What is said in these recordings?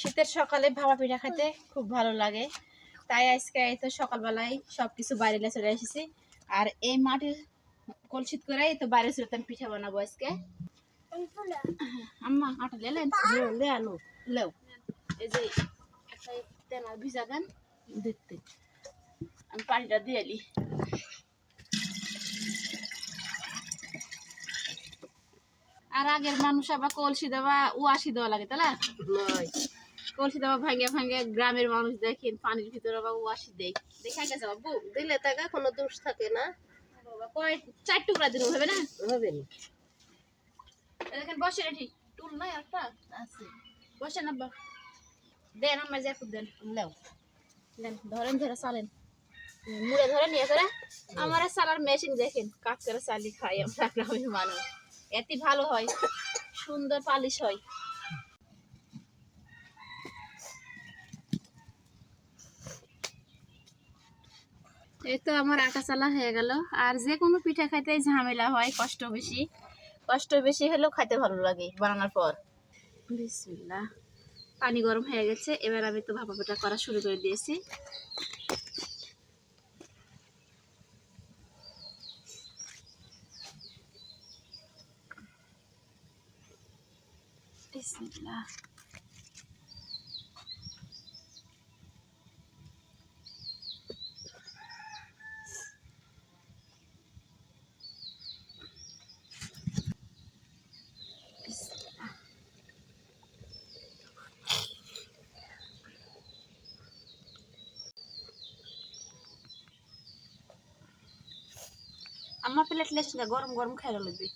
শীতের সকালে ভাপা পিঠা খেতে খুব ভালো লাগে। তাই আজকে এই তো সকালবেলায় সব কিছু বাইরে চলে এসেছি। আর এই মাটির কলসিত করে তো বাইরে ছিল আমি পিঠা বানাবো আজকে। আম্মা, আটা লেলেন আলু, লেও। এই যে একটা তেনা ভিজা দেন, দেখতে। আমি পানিটা দিয়ে এলি আর আগের মানুষ আবার কলসি দেওয়া, উয়াশি দেওয়া লাগে তাহলে কলসি দেওয়া ভাঙ্গে ভাঙ্গে গ্রামের মানুষ দেখেন পানির ভিতরে আবার উয়াশি দেয়। দেখা গেছে বাবু দিলে টাকা কোনো দোষ থাকে না। বাবা, কয় চার টুকরা দিন হবে না? হবে না। দেখেন বসে রেখি টুল নাই একটা? আছে। বসে না বা দেন আমার যা দেন। নাও। দেন ধরেন ধরে চালেন। মুড়ে ধরে নিয়ে করে আমার চালার মেশিন দেখেন কাজ করে চালি খাই আমরা গ্রামের মানুষ। এত ভালো হয় সুন্দর পালিশ হয়। এই তো আমার আঁকা চালা হয়ে গেল। আর যে কোনো পিঠা খাইতে ঝামেলা হয়, কষ্ট বেশি। কষ্ট বেশি হলেও খাইতে ভালো লাগে বানানোর পর। বিসমিল্লাহ। পানি গরম হয়ে গেছে, এবার আমি তো ভাপা পিঠা করা শুরু করে দিয়েছি। বিসমিল্লাহ। আমার প্লেট লেস না গরম গরম খাইলে লাগবে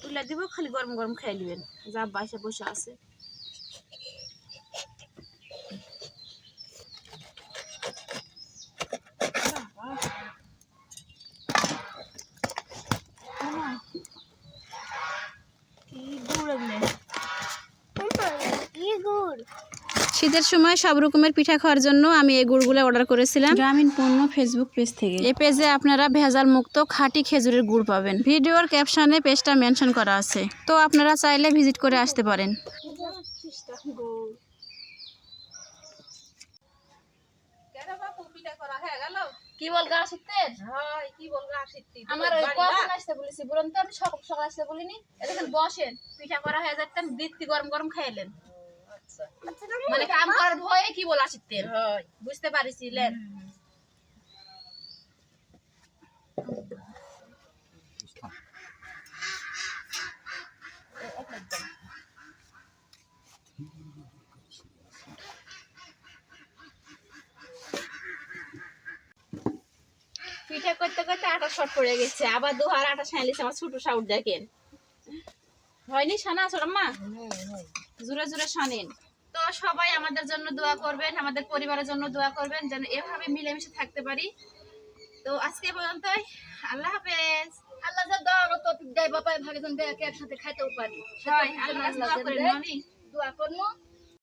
তুলে দিব খালি গরম গরম খাই নেবেন যা বাইসে বসে আছে। কি গুড়? শীতের সময় সব রকমের পিঠা খাওয়ার জন্য আমি এই গুড়গুলো অর্ডার করেছিলাম। গ্রামীণ পণ্য ফেসবুক পেজ থেকে। এই পেজে আপনারা ভেজাল মুক্ত খাঁটি খেজুরের গুড় পাবেন। ভিডিওর ক্যাপশনে পেজটা মেনশন করা আছে। তো আপনারা চাইলে ভিজিট করে আসতে পারেন। কেন বাপু পিঠা করা গেল কি বল গা শিখতেন হয় কি বলব আসিতি আমার আমার ওই ওই কখন আসতে বলেছি বলুন তো আমি সকাল সকাল আসতে বলিনি। দেখেন বসেন পিঠা করা হয়ে যেতেন দিত্তি গরম গরম খাইলেন মানে কাম করার ভয়ে কি বল আসিতেন বুঝতে পারিছিলেন পিঠা করতে করতে আটা শর্ট পড়ে গেছে। আবার দু দুহার আটা সাইলিছে আমার ছোট সাউট দেখেন। হয়নি সানা ছোট জোরে জোরে শোনেন। তো সবাই আমাদের জন্য দোয়া করবেন আমাদের পরিবারের জন্য দোয়া করবেন যেন এভাবে মিলেমিশে থাকতে পারি। তো আজকে পর্যন্তই। আল্লাহ হাফেজ। আল্লাহ যা দাও তো দেয় বাবা ভাগে জন দেয় একসাথে খাইতেও পারি। আল্লাহ দোয়া দোয়া করব।